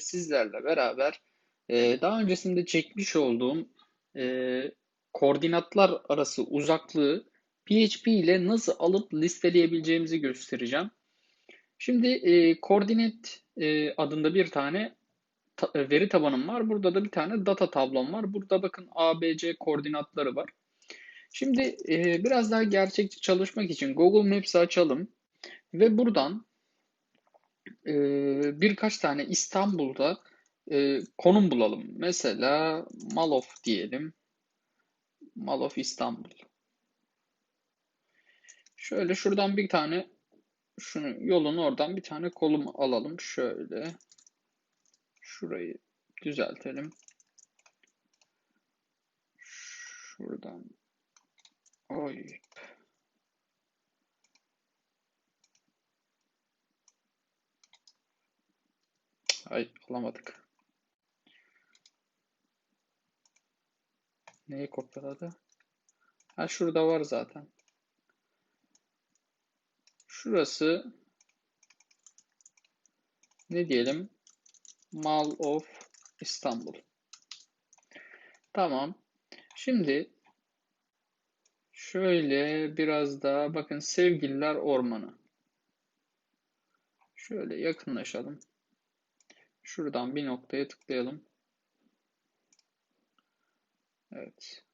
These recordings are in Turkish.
sizlerle beraber e, daha öncesinde çekmiş olduğum e, koordinatlar arası uzaklığı PHP ile nasıl alıp listeleyebileceğimizi göstereceğim. Şimdi e, koordinat e, adında bir tane ta, e, veri tabanım var. Burada da bir tane data tablom var. Burada bakın ABC koordinatları var. Şimdi e, biraz daha gerçekçi çalışmak için Google Maps'i açalım ve buradan e, birkaç tane İstanbul'da e, konum bulalım. Mesela Malof diyelim. Malof İstanbul. Şöyle şuradan bir tane şunu yolun oradan bir tane kolum alalım. Şöyle şurayı düzeltelim. Şuradan oy Ay alamadık. Neyi kopyaladı? Ha şurada var zaten. Şurası ne diyelim? Mall of İstanbul. Tamam. Şimdi şöyle biraz daha bakın Sevgililer Ormanı. Şöyle yakınlaşalım. Şuradan bir noktaya tıklayalım. Evet.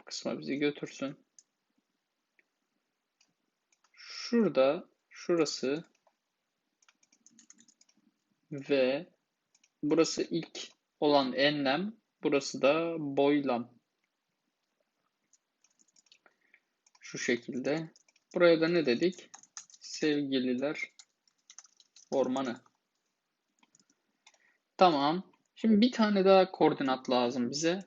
Bu kısma bizi götürsün. Şurada şurası ve burası ilk olan enlem, burası da boylam. Şu şekilde. Buraya da ne dedik? Sevgililer ormanı. Tamam. Şimdi bir tane daha koordinat lazım bize.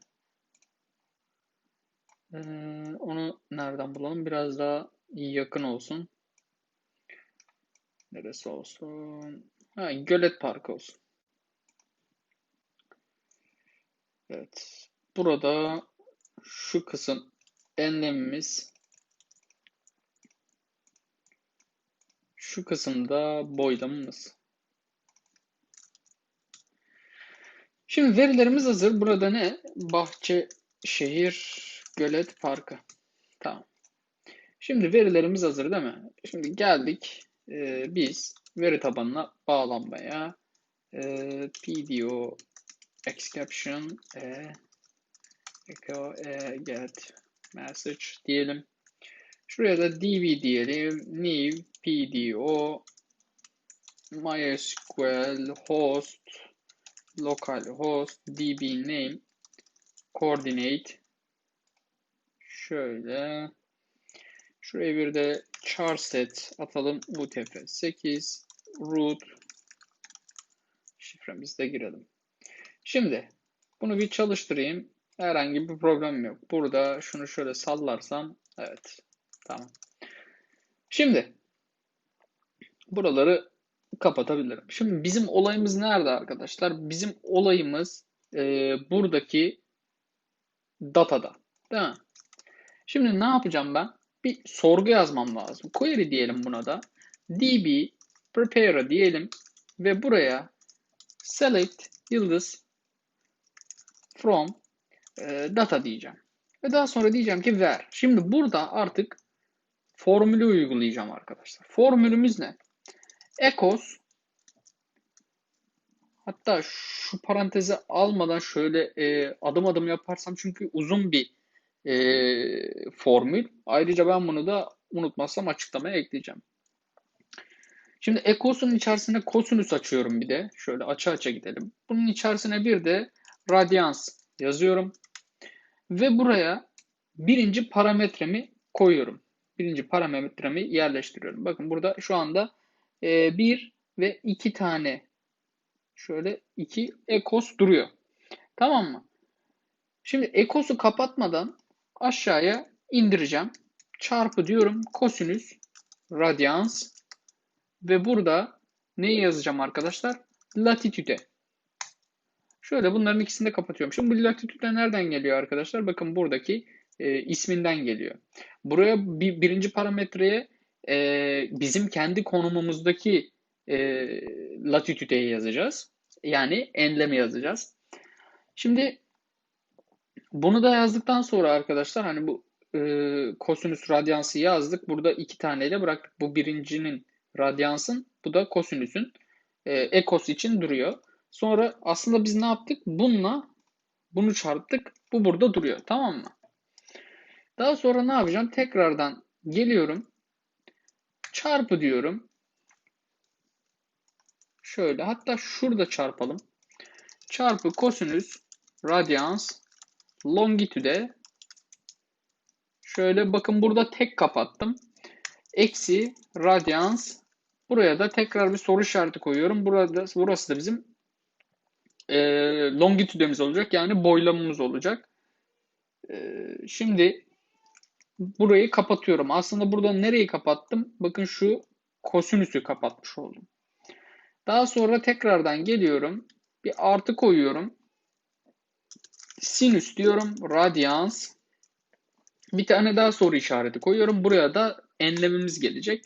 Ee, onu nereden bulalım? Biraz daha yakın olsun. Neresi olsun? Ha, Gölet Parkı olsun. Evet. Burada şu kısım enlemimiz şu kısımda boylamımız. Şimdi verilerimiz hazır. Burada ne? Bahçe, şehir, gölet, parkı. Tamam. Şimdi verilerimiz hazır değil mi? Şimdi geldik e, biz veri tabanına bağlanmaya. E, PDO exception e, echo e, get message diyelim. Şuraya da dv diyelim. new pdo mysql host localhost db name coordinate şöyle şuraya bir de char set atalım utf8 root şifremizi de girelim. Şimdi bunu bir çalıştırayım. Herhangi bir problem yok. Burada şunu şöyle sallarsam evet tamam. Şimdi buraları kapatabilirim. Şimdi bizim olayımız nerede arkadaşlar? Bizim olayımız e, buradaki datada. Değil mi? Şimdi ne yapacağım ben? Bir sorgu yazmam lazım. Query diyelim buna da. db prepare diyelim ve buraya select yıldız from e, data diyeceğim. Ve daha sonra diyeceğim ki ver. Şimdi burada artık formülü uygulayacağım arkadaşlar. Formülümüz ne? Ecos hatta şu parantezi almadan şöyle e, adım adım yaparsam çünkü uzun bir e, formül. Ayrıca ben bunu da unutmazsam açıklamaya ekleyeceğim. Şimdi Ecos'un içerisine kosinüs açıyorum bir de. Şöyle açı açı gidelim. Bunun içerisine bir de radyans yazıyorum. Ve buraya birinci parametremi koyuyorum. Birinci parametremi yerleştiriyorum. Bakın burada şu anda e, bir ve iki tane şöyle iki ekos duruyor. Tamam mı? Şimdi ekosu kapatmadan aşağıya indireceğim. Çarpı diyorum kosinüs radyans ve burada neyi yazacağım arkadaşlar? Latitüde. Şöyle bunların ikisini de kapatıyorum. Şimdi bu latitüde nereden geliyor arkadaşlar? Bakın buradaki e, isminden geliyor. Buraya bir, birinci parametreye e, bizim kendi konumumuzdaki e, latitüdeyi yazacağız. Yani enleme yazacağız. Şimdi bunu da yazdıktan sonra arkadaşlar hani bu e, kosinüs radyansı yazdık. Burada iki taneyle bıraktık. Bu birincinin radyansın, bu da kosinüsün e, ekos için duruyor. Sonra aslında biz ne yaptık? Bununla bunu çarptık. Bu burada duruyor. Tamam mı? Daha sonra ne yapacağım? Tekrardan geliyorum. Çarpı diyorum. Şöyle hatta şurada çarpalım. Çarpı kosinüs radyans longitude şöyle bakın burada tek kapattım. Eksi radyans buraya da tekrar bir soru işareti koyuyorum. Burada burası da bizim e, longitudemiz olacak. Yani boylamamız olacak. E, şimdi burayı kapatıyorum. Aslında burada nereyi kapattım? Bakın şu kosinüsü kapatmış oldum. Daha sonra tekrardan geliyorum. Bir artı koyuyorum. Sinüs diyorum. Radyans. Bir tane daha soru işareti koyuyorum. Buraya da enlemimiz gelecek.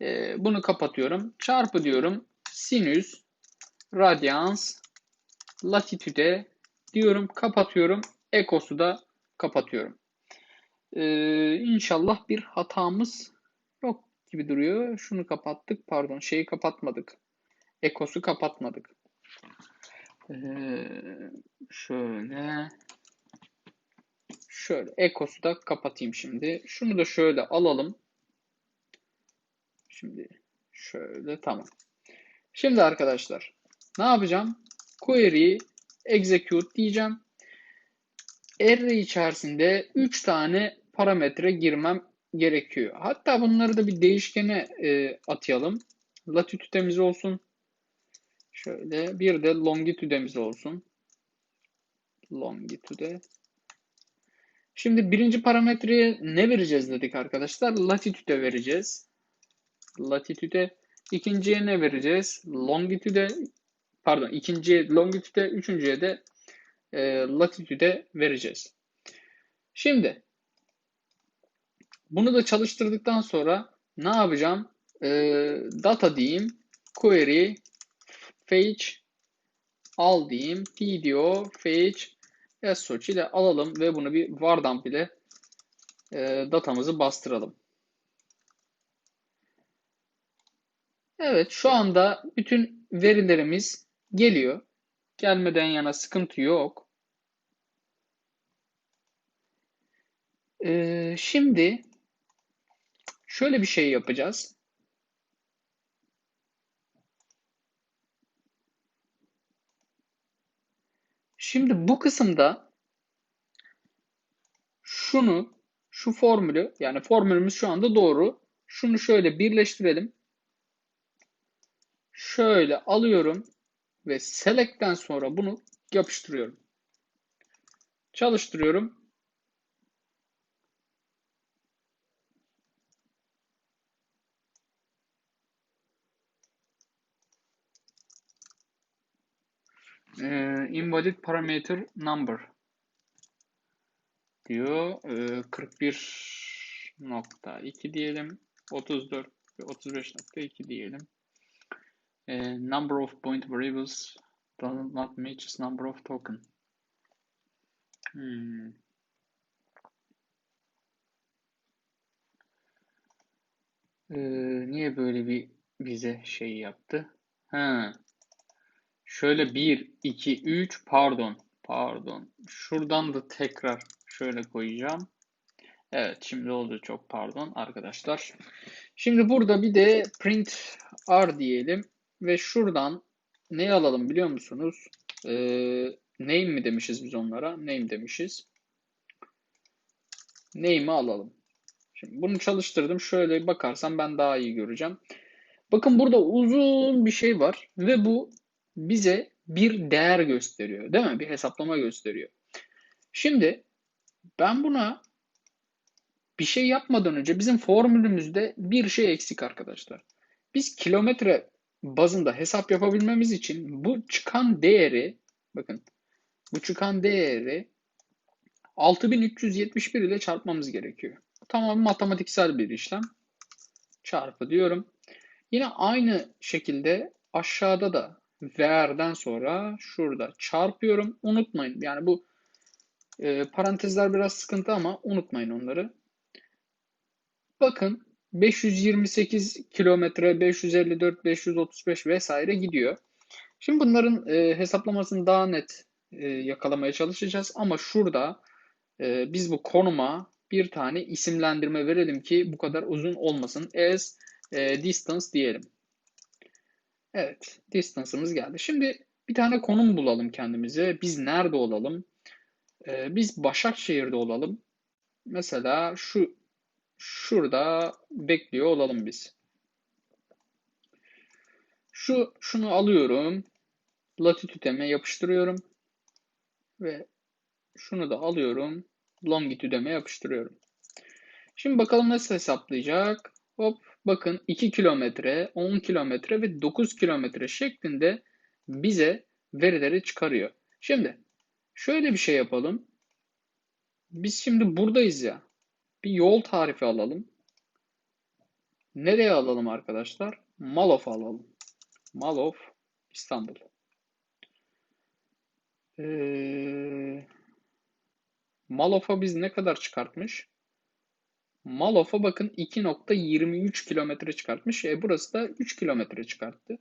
Ee, bunu kapatıyorum. Çarpı diyorum. Sinüs. Radyans. Latitüde diyorum. Kapatıyorum. Ekosu da kapatıyorum. Ee, inşallah bir hatamız yok gibi duruyor. Şunu kapattık. Pardon şeyi kapatmadık. Ekos'u kapatmadık. Ee, şöyle şöyle Ekos'u da kapatayım şimdi. Şunu da şöyle alalım. Şimdi şöyle tamam. Şimdi arkadaşlar ne yapacağım? Query execute diyeceğim. Array içerisinde 3 tane parametre girmem gerekiyor. Hatta bunları da bir değişkene e, atayalım. Latitüdemiz olsun. Şöyle bir de longitudemiz olsun. Longitude. Şimdi birinci parametreye ne vereceğiz dedik arkadaşlar? Latitude vereceğiz. Latitude. İkinciye ne vereceğiz? Longitude. Pardon ikinciye longitude. Üçüncüye de e, latitude vereceğiz. Şimdi bunu da çalıştırdıktan sonra ne yapacağım? E, data diyeyim. Query fetch al diyeyim. PDO fetch search ile alalım ve bunu bir var ile e, datamızı bastıralım. Evet şu anda bütün verilerimiz geliyor. Gelmeden yana sıkıntı yok. Ee, şimdi şöyle bir şey yapacağız. Şimdi bu kısımda şunu, şu formülü, yani formülümüz şu anda doğru. Şunu şöyle birleştirelim. Şöyle alıyorum ve select'ten sonra bunu yapıştırıyorum. Çalıştırıyorum. e, invalid parameter number diyor. E, 41.2 diyelim. 34 ve 35.2 diyelim. E, number of point variables does not matches number of token. Hmm. Ee, niye böyle bir bize şey yaptı? Ha. Şöyle 1, 2, 3 pardon. Pardon. Şuradan da tekrar şöyle koyacağım. Evet şimdi oldu çok pardon arkadaşlar. Şimdi burada bir de print r diyelim. Ve şuradan ne alalım biliyor musunuz? Ee, name mi demişiz biz onlara? Name demişiz. Name'i alalım. Şimdi bunu çalıştırdım. Şöyle bakarsam ben daha iyi göreceğim. Bakın burada uzun bir şey var ve bu bize bir değer gösteriyor. Değil mi? Bir hesaplama gösteriyor. Şimdi ben buna bir şey yapmadan önce bizim formülümüzde bir şey eksik arkadaşlar. Biz kilometre bazında hesap yapabilmemiz için bu çıkan değeri bakın bu çıkan değeri 6371 ile çarpmamız gerekiyor. Tamam matematiksel bir işlem. Çarpı diyorum. Yine aynı şekilde aşağıda da where'den sonra şurada çarpıyorum. Unutmayın. Yani bu e, parantezler biraz sıkıntı ama unutmayın onları. Bakın 528 kilometre, 554, 535 vesaire gidiyor. Şimdi bunların e, hesaplamasını daha net e, yakalamaya çalışacağız. Ama şurada e, biz bu konuma bir tane isimlendirme verelim ki bu kadar uzun olmasın. As e, distance diyelim. Evet, distance'ımız geldi. Şimdi bir tane konum bulalım kendimize. Biz nerede olalım? E, biz Başakşehir'de olalım. Mesela şu şurada bekliyor olalım biz. Şu şunu alıyorum. Latitüdeme yapıştırıyorum ve şunu da alıyorum. Longitüdeme yapıştırıyorum. Şimdi bakalım nasıl hesaplayacak. Hop bakın 2 kilometre, 10 kilometre ve 9 kilometre şeklinde bize verileri çıkarıyor. Şimdi şöyle bir şey yapalım. Biz şimdi buradayız ya. Bir yol tarifi alalım. Nereye alalım arkadaşlar? Malof alalım. Malof İstanbul. Ee, Malof'a biz ne kadar çıkartmış? Malof'a bakın 2.23 kilometre çıkartmış. E, burası da 3 kilometre çıkarttı.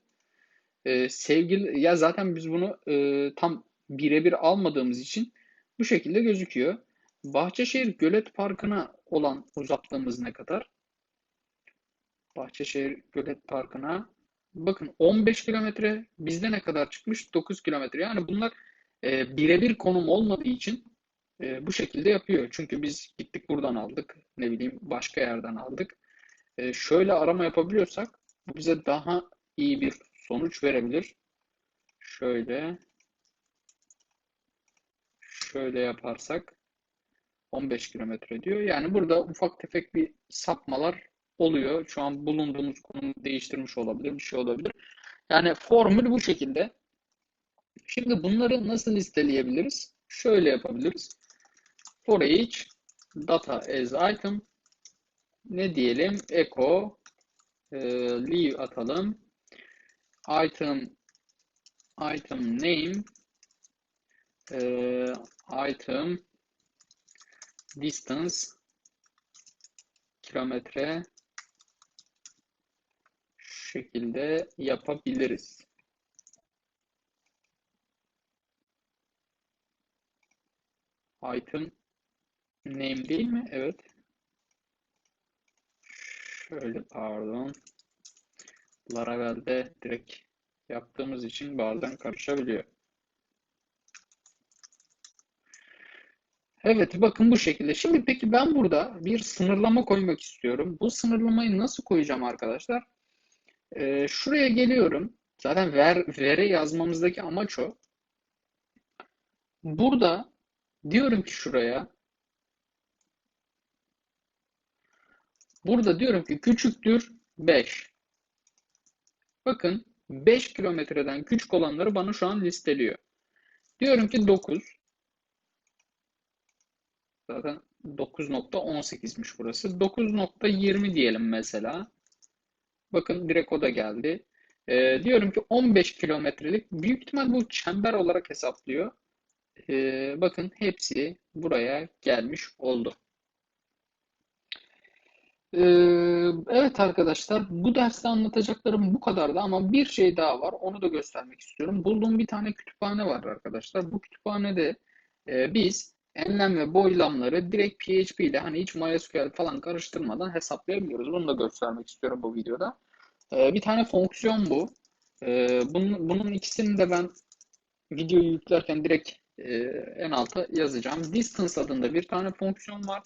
E, sevgili ya zaten biz bunu e, tam birebir almadığımız için bu şekilde gözüküyor. Bahçeşehir Gölet Parkı'na olan uzaklığımız ne kadar? Bahçeşehir Gölet Parkı'na bakın 15 kilometre bizde ne kadar çıkmış? 9 kilometre. Yani bunlar e, birebir konum olmadığı için e, bu şekilde yapıyor. Çünkü biz gittik buradan aldık. Ne bileyim başka yerden aldık. E, şöyle arama yapabiliyorsak bu bize daha iyi bir sonuç verebilir. Şöyle şöyle yaparsak 15 kilometre diyor. Yani burada ufak tefek bir sapmalar oluyor. Şu an bulunduğumuz konumu değiştirmiş olabilir, bir şey olabilir. Yani formül bu şekilde. Şimdi bunları nasıl listeleyebiliriz? Şöyle yapabiliriz. For each data as item ne diyelim? Echo e, leave atalım. Item item name e, item distance kilometre şekilde yapabiliriz. Item name değil mi? Evet. Şöyle pardon. Laravel'de direkt yaptığımız için bazen karışabiliyor. Evet bakın bu şekilde. Şimdi peki ben burada bir sınırlama koymak istiyorum. Bu sınırlamayı nasıl koyacağım arkadaşlar? Ee, şuraya geliyorum. Zaten ver, vere yazmamızdaki amaç o. Burada diyorum ki şuraya Burada diyorum ki küçüktür 5. Bakın 5 kilometreden küçük olanları bana şu an listeliyor. Diyorum ki 9. Zaten 9.18'miş burası. 9.20 diyelim mesela. Bakın direkt o da geldi. Ee, diyorum ki 15 kilometrelik büyük ihtimal bu çember olarak hesaplıyor. Ee, bakın hepsi buraya gelmiş oldu. Ee, evet arkadaşlar bu derste anlatacaklarım bu kadardı ama bir şey daha var onu da göstermek istiyorum. Bulduğum bir tane kütüphane var arkadaşlar. Bu kütüphanede e, biz enlem ve boylamları direkt PHP ile hani hiç MySQL falan karıştırmadan hesaplayabiliyoruz. Bunu da göstermek istiyorum bu videoda. Ee, bir tane fonksiyon bu. Ee, bunun, bunun ikisini de ben videoyu yüklerken direkt e, en alta yazacağım. Distance adında bir tane fonksiyon var.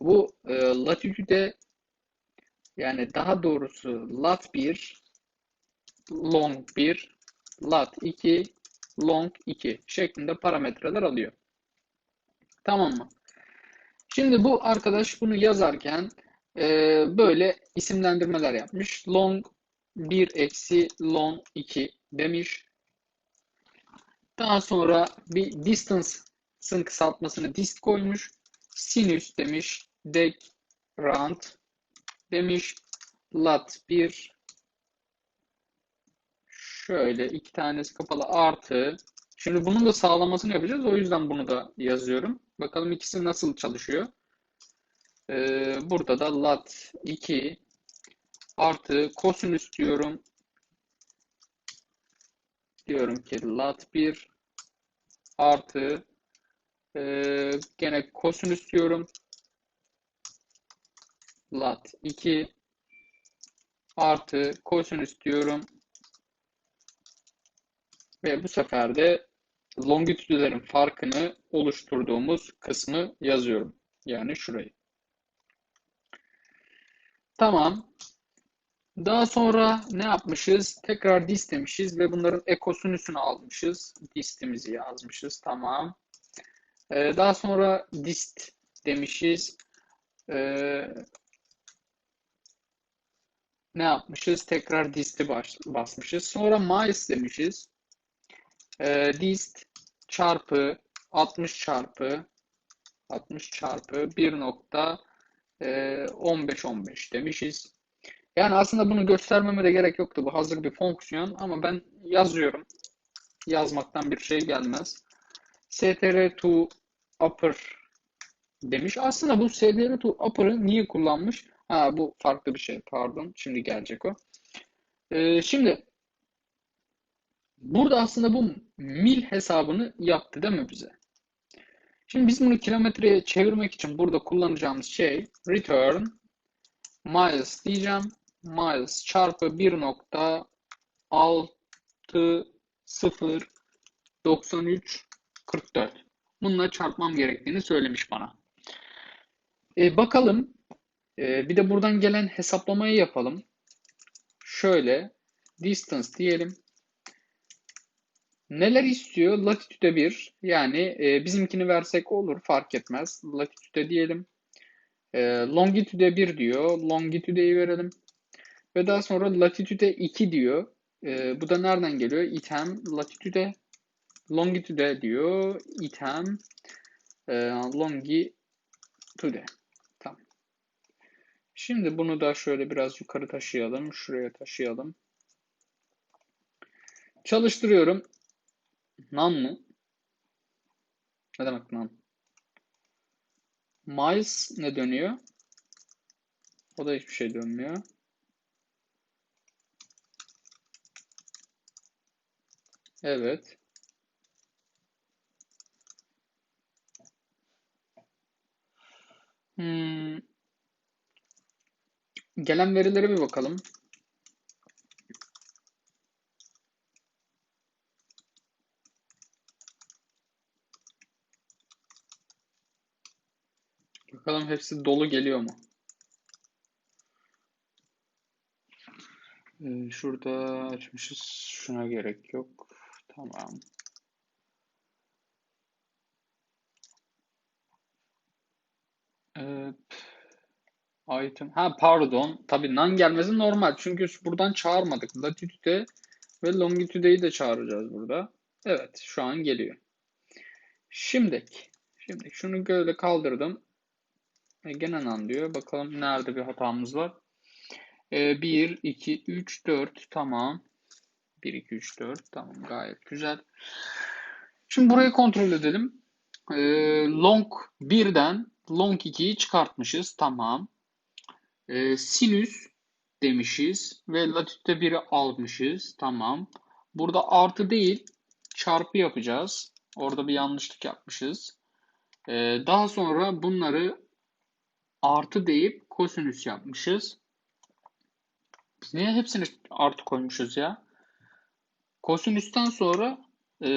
Bu e, latitude yani daha doğrusu lat 1, long 1, lat 2, long 2 şeklinde parametreler alıyor. Tamam mı? Şimdi bu arkadaş bunu yazarken e, böyle isimlendirmeler yapmış. Long 1 eksi long 2 demiş. Daha sonra bir distance'ın kısaltmasını dist koymuş. Sinüs demiş. Dec, rand demiş. Lat 1 Şöyle iki tanesi kapalı artı. Şimdi bunun da sağlamasını yapacağız. O yüzden bunu da yazıyorum. Bakalım ikisi nasıl çalışıyor. Ee, burada da lat 2 artı kosinüs diyorum. Diyorum ki lat 1 artı e, gene kosinüs diyorum. Lat 2 artı kosinüs diyorum. Ve bu sefer de longitüdlerin farkını oluşturduğumuz kısmı yazıyorum. Yani şurayı. Tamam. Daha sonra ne yapmışız? Tekrar dist demişiz ve bunların ekosinüsünü almışız. Distimizi yazmışız. Tamam. Ee, daha sonra dist demişiz. Ee, ne yapmışız? Tekrar disti basmışız. Sonra miles demişiz. Ee, dist çarpı 60 çarpı 60 çarpı 1.15 15 demişiz. Yani aslında bunu göstermeme de gerek yoktu. Bu hazır bir fonksiyon ama ben yazıyorum. Yazmaktan bir şey gelmez. str to upper demiş. Aslında bu str to upper'ı niye kullanmış? Ha bu farklı bir şey. Pardon. Şimdi gelecek o. Ee, şimdi burada aslında bu mil hesabını yaptı değil mi bize? Şimdi biz bunu kilometreye çevirmek için burada kullanacağımız şey return miles diyeceğim. Miles çarpı 1.609344. Bununla çarpmam gerektiğini söylemiş bana. E, bakalım. E, bir de buradan gelen hesaplamayı yapalım. Şöyle distance diyelim. Neler istiyor? Latitude 1. Yani e, bizimkini versek olur fark etmez. Latitude diyelim. E, longitude 1 diyor. Longitude'yi verelim. Ve daha sonra latitude 2 diyor. E, bu da nereden geliyor? Item latitude longitude diyor. Item e, longitude. Tamam. Şimdi bunu da şöyle biraz yukarı taşıyalım. Şuraya taşıyalım. Çalıştırıyorum. Nan mı? Ne demek nan? Miles ne dönüyor? O da hiçbir şey dönmüyor. Evet. Hmm. Gelen verilere bir bakalım. Hepsi dolu geliyor mu? Ee, şurada açmışız. Şuna gerek yok. Tamam. Evet. Item. Ha pardon. Tabii nan gelmesi normal. Çünkü buradan çağırmadık. Latitude ve longitude'yi de çağıracağız burada. Evet. Şu an geliyor. Şimdi. Şimdi şunu böyle kaldırdım. E, gene nan diyor. Bakalım nerede bir hatamız var. E, 1, 2, 3, 4. Tamam. 1, 2, 3, 4. Tamam gayet güzel. Şimdi burayı kontrol edelim. E, long 1'den long 2'yi çıkartmışız. Tamam. E, sinüs demişiz ve latitude 1'i almışız. Tamam. Burada artı değil çarpı yapacağız. Orada bir yanlışlık yapmışız. E, daha sonra bunları artı deyip kosinüs yapmışız. Biz niye hepsini artı koymuşuz ya? Kosinüsten sonra e,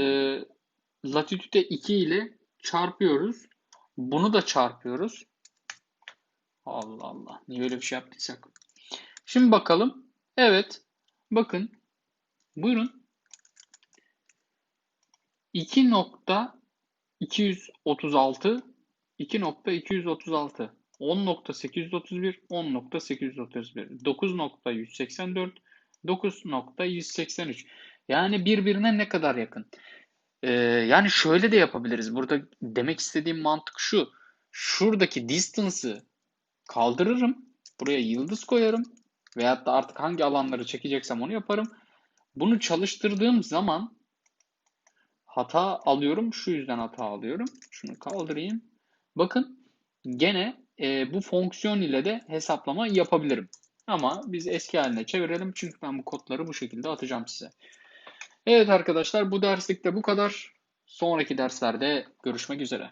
latitüde 2 ile çarpıyoruz. Bunu da çarpıyoruz. Allah Allah. Niye öyle bir şey yaptıysak. Şimdi bakalım. Evet. Bakın. Buyurun. 2.236 2.236 10.831, 10.831, 9.184, 9.183. Yani birbirine ne kadar yakın? Ee, yani şöyle de yapabiliriz. Burada demek istediğim mantık şu. Şuradaki distance'ı kaldırırım. Buraya yıldız koyarım. Veyahut da artık hangi alanları çekeceksem onu yaparım. Bunu çalıştırdığım zaman hata alıyorum. Şu yüzden hata alıyorum. Şunu kaldırayım. Bakın gene e, bu fonksiyon ile de hesaplama yapabilirim. Ama biz eski haline çevirelim. Çünkü ben bu kodları bu şekilde atacağım size. Evet arkadaşlar bu derslikte bu kadar. Sonraki derslerde görüşmek üzere.